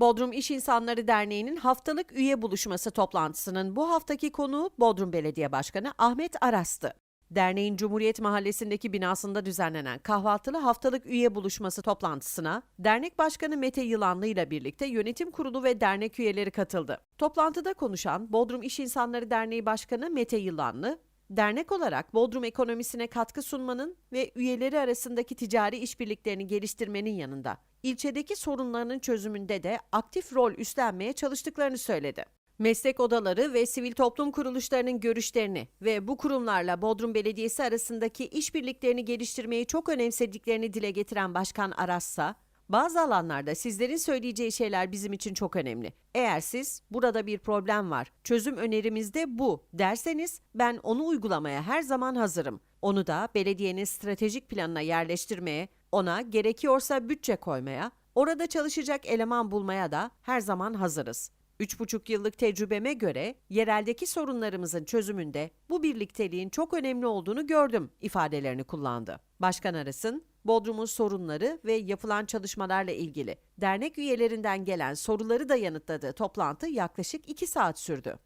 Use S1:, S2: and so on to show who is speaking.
S1: Bodrum İş İnsanları Derneği'nin haftalık üye buluşması toplantısının bu haftaki konuğu Bodrum Belediye Başkanı Ahmet Aras'tı. Derneğin Cumhuriyet Mahallesi'ndeki binasında düzenlenen kahvaltılı haftalık üye buluşması toplantısına dernek başkanı Mete Yılanlı ile birlikte yönetim kurulu ve dernek üyeleri katıldı. Toplantıda konuşan Bodrum İş İnsanları Derneği Başkanı Mete Yılanlı, dernek olarak Bodrum ekonomisine katkı sunmanın ve üyeleri arasındaki ticari işbirliklerini geliştirmenin yanında ilçedeki sorunlarının çözümünde de aktif rol üstlenmeye çalıştıklarını söyledi. Meslek odaları ve sivil toplum kuruluşlarının görüşlerini ve bu kurumlarla Bodrum Belediyesi arasındaki işbirliklerini geliştirmeyi çok önemsediklerini dile getiren Başkan Aras'sa, bazı alanlarda sizlerin söyleyeceği şeyler bizim için çok önemli. Eğer siz burada bir problem var, çözüm önerimiz de bu derseniz ben onu uygulamaya her zaman hazırım. Onu da belediyenin stratejik planına yerleştirmeye, ona gerekiyorsa bütçe koymaya, orada çalışacak eleman bulmaya da her zaman hazırız. Üç buçuk yıllık tecrübeme göre yereldeki sorunlarımızın çözümünde bu birlikteliğin çok önemli olduğunu gördüm ifadelerini kullandı. Başkan Aras'ın Bodrum'un sorunları ve yapılan çalışmalarla ilgili dernek üyelerinden gelen soruları da yanıtladığı toplantı yaklaşık iki saat sürdü.